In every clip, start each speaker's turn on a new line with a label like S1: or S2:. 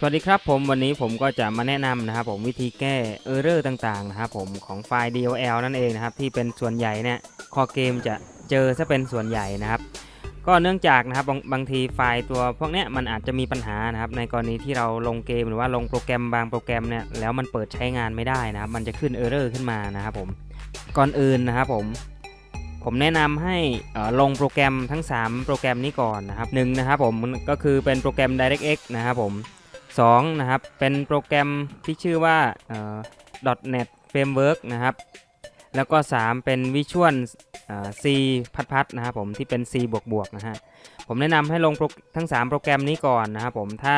S1: สวัสดีครับผมวันนี้ผมก็จะมาแนะนำนะครับผมวิธีแก้เออร์เรอร์ต่างๆนะครับผมของไฟล์ DLL นั่นเองนะครับที่เป็นส่วนใหญ่เนี่ยคอเกมจะเจอซะเป็นส่วนใหญ่นะครับ ก็เนื่องจากนะครับบางบางทีไฟล์ตัวพวกเนี้ยมันอาจจะมีปัญหานะครับในกรณีที่เราลงเกมหรือว่าลงโปรแกรมบางโปรแกรมเนี่ยแล้วมันเปิดใช้งานไม่ได้นะครับมันจะขึ้นเออร์เรอร์ขึ้นมานะครับผมก่อนอื่นนะครับผมผมแนะนำให้ลงโปรแกรมทั้ง 3 โปรแกรมนี้ก่อนนะครับหนึ่งนะครับผมก็คือเป็นโปรแกรม DirectX นะครับผม 2นะครับ เป็นโปรแกรมที่ชื่อว่า .NET Framework นะครับ แล้วก็ 3 เป็น Visual C พัดพัดๆนะครับผมที่เป็น C บวกบวกๆนะฮะ ผมแนะนำให้ลงทั้ง 3 โปรแกรมนี้ก่อนนะครับผม ถ้า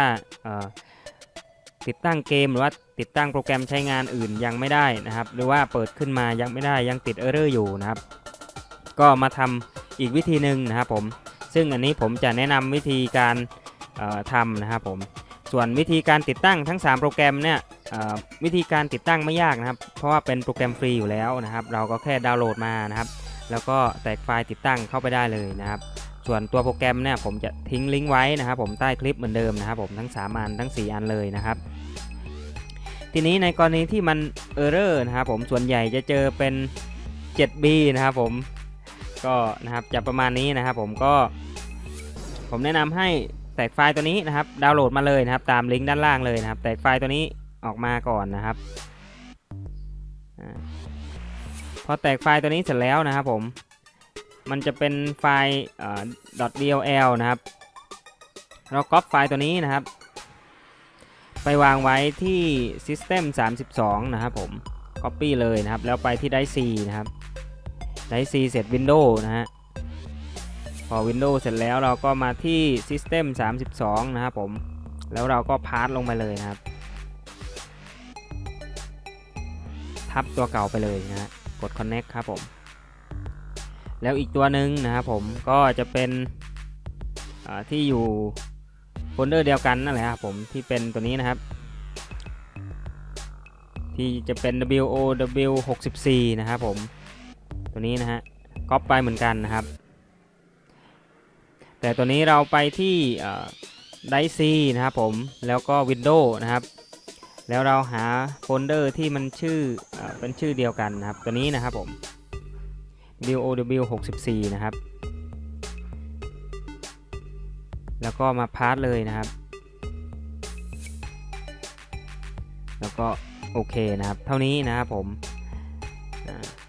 S1: ติดตั้งเกมหรือว่าติดตั้งโปรแกรมใช้งานอื่นยังไม่ได้นะครับ หรือว่าเปิดขึ้นมายังไม่ได้ยังติดเออร์เรอร์อยู่นะครับ ก็มาทำอีกวิธีหนึ่งนะครับผม ซึ่งอันนี้ผมจะแนะนำวิธีการทำนะครับผม ส่วนวิธีการติดตั้งทั้ง 3 โปรแกรมเนี่ยวิธีการติดตั้งไม่ยากนะครับ เพราะว่าเป็นโปรแกรมฟรีอยู่แล้วนะครับ เราก็แค่ดาวน์โหลดมานะครับ แล้วก็แตกไฟล์ติดตั้งเข้าไปได้เลยนะครับ ส่วนตัวโปรแกรมเนี่ยผมจะทิ้งลิงก์ไว้นะครับ ผมใต้คลิปเหมือนเดิมนะครับ ผมทั้ง 3 อันทั้ง 4 อันเลยนะครับ ทีนี้ในกรณีที่มันเออร์เรอร์นะครับผมส่วนใหญ่จะเจอเป็น 7B นะครับผมก็นะครับจะประมาณนี้นะครับผมก็ผมแนะนำให้ ตกไฟล์ตัวนี้นะครับ ดาวน์โหลดมาเลยนะครับ ตามลิงก์ด้านล่างเลยนะครับ แตกไฟล์ตัวนี้ออกมาก่อนนะครับพอแตกไฟล์ตัวนี้เสร็จแล้วนะครับผม มันจะเป็นไฟล์ .dll นะครับ เราก๊อปไฟล์ตัวนี้นะครับ ไปวางไว้ที่ system 32 นะครับผม copy เลยนะครับ แล้วไปที่ drive C นะครับ drive C เสร็จ Windows นะฮะ พอ Windows เสร็จแล้วเราก็มาที่ System 32 นะครับผม แล้วเราก็พาสลงไปเลยนะครับ ทับตัวเก่าไปเลยนะฮะกด Connect ครับผม แล้วอีกตัวหนึ่งนะครับผมก็จะเป็นที่อยู่โฟลเดอร์เดียวกันนั่นแหละครับผมที่เป็นตัวนี้นะครับ ที่จะเป็น WOW 64 นะครับผม ตัวนี้นะฮะก๊อปไปเหมือนกันนะครับ แต่ตัวนี้เราไปที่ไดซีนะครับผมแล้วก็ Windows นะครับ แล้วเราหาโฟลเดอร์ที่มันชื่อเอเป็นชื่อเดียวกันนะครับ ตัวนี้นะครับผม WOW 64 นะครับ แล้วก็มาพาสเลยนะครับ แล้วก็โอเคนะครับ เท่านี้นะครับผม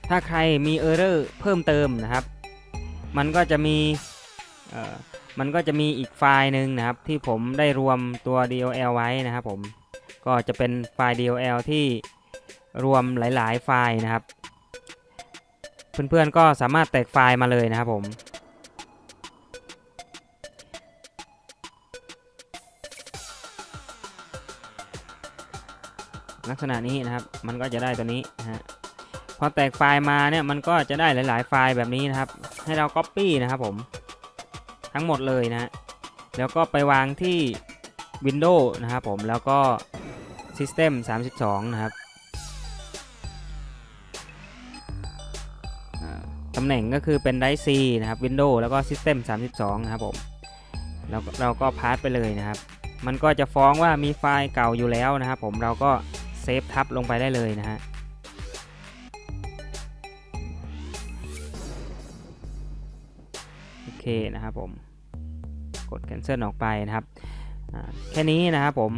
S1: ถ้าใครมีเออร์เรอร์เพิ่มเติมนะครับ มันก็จะมี มันก็จะมีอีกไฟล์หนึ่งนะครับ ที่ผมได้รวมตัว DLL ไว้นะครับผมก็จะเป็นไฟล์ DLL ที่รวมหลาย ๆ ไฟล์นะครับ เพื่อนๆก็สามารถแตกไฟล์มาเลยนะครับผมลักษณะนี้นะครับ มันก็จะได้ตัวนี้นะฮะ พอแตกไฟล์มาเนี่ย มันก็จะได้หลาย ๆ ไฟล์แบบนี้นะครับ ให้เรา Copy นะครับผม ทั้งหมดเลยนะ แล้วก็ไปวางที่ Windows นะครับผมแล้วก็ System 32 นะครับตำแหน่งก็คือเป็น Drive C นะครับ Windows แล้วก็ System 32 นะครับผมแล้วเราก็พาสไปเลยนะครับ มันก็จะฟ้องว่ามีไฟล์เก่าอยู่แล้วนะครับผมเราก็เซฟทับลงไปได้เลยนะฮะ โอเคนะครับผม กด cancel ออกไปนะครับ แค่นี้นะครับผม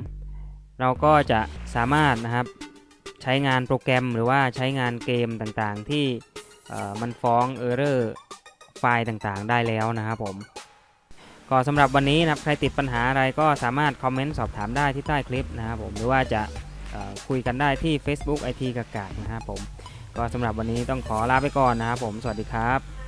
S1: เราก็จะสามารถนะครับใช้งานโปรแกรมหรือว่าใช้งานเกมต่างๆ ที่มันฟ้องเออร์เรอร์ไฟล์ต่างๆ ได้แล้วนะครับผม ก็สำหรับวันนี้นะครับใครติดปัญหาอะไรก็สามารถคอมเมนต์สอบถามได้ที่ใต้คลิปนะครับผม หรือว่าจะคุยกันได้ที่ Facebook IT กากๆนะครับผม ก็สำหรับวันนี้ต้องขอลาไปก่อนนะครับผม สวัสดีครับ